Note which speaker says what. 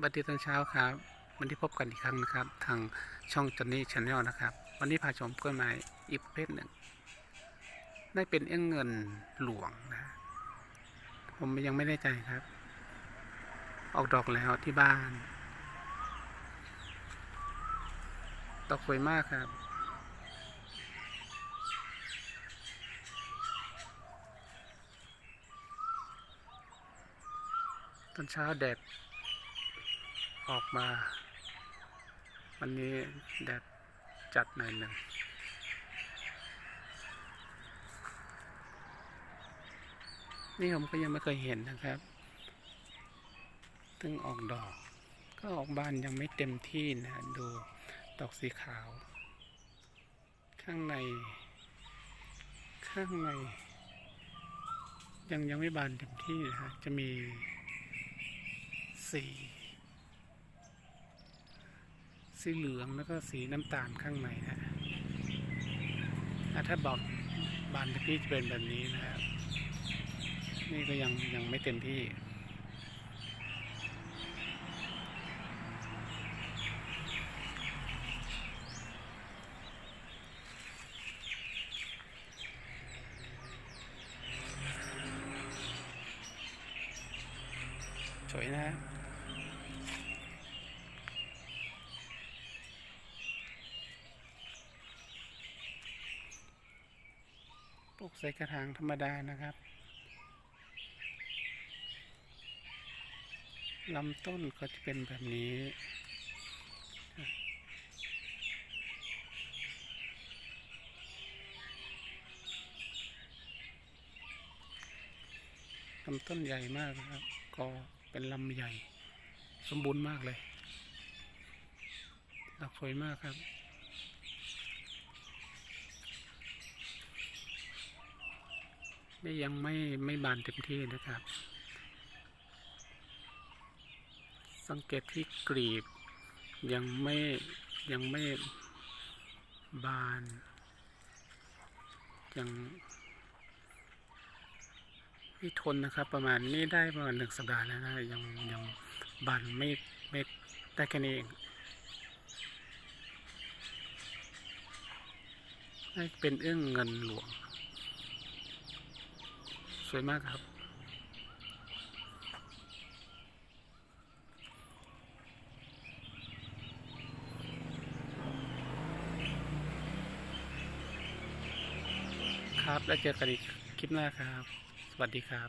Speaker 1: บัดดีตอนเช้าครับ วันที่พบกันอีกครั้งนะครับ ทางช่องจอนนี่ชาแนลนะครับ วันนี้พาชมกล้วยไม้อีกประเภทหนึ่ง ได้เป็นเอื้งเงินหลวงนะ ผมยังไม่แน่ใจครับ ออกดอกแล้วที่บ้าน ดอกสวยมากครับตอนเช้าแดด ออกมา วันนี้แดดจัดหน่อยหนึ่งนี่ผมก็ยังไม่เคยเห็นนะครับซึ่งออกดอก ก็ออกบานยังไม่เต็มที่นะดูดอกสีขาว ข้างใน ข้างใน ยังยังไม่บานเต็มที่นะฮะจะมีสี สีเหลืองแล้วก็สีน้ำตาลข้างในนะถ้าบอกบานต็มที่จะเป็นแบบนี้นะครับ นี่ก็ยังยังไม่เต็มที่ สวยนะป ลูกใส่กระถางธรรมดานะครับลำต้นก็จะเป็นแบบนี้ลำต้นใหญ่มากนะครับ ก็เป็นลำใหญ่ สมบูรณ์มากเลยดอกสวยมากครับ นี่ยังไม่ไม่บานเต็มที่นะครับ สังเกตที่กลีบ ยังไม่ยังไม่บาน ยังไม่ทนนะครับ ประมาณนี้ได้ประมาณหนึ่งสัปดาห์แล้วนะยังยังบานไม่ไม่ได้แค่นี้เองได้เป็นเอื้องเงินหลวง สวยมากครับ ครับ แล้วเจอกันอีกคลิปหน้าครับ สวัสดีครับ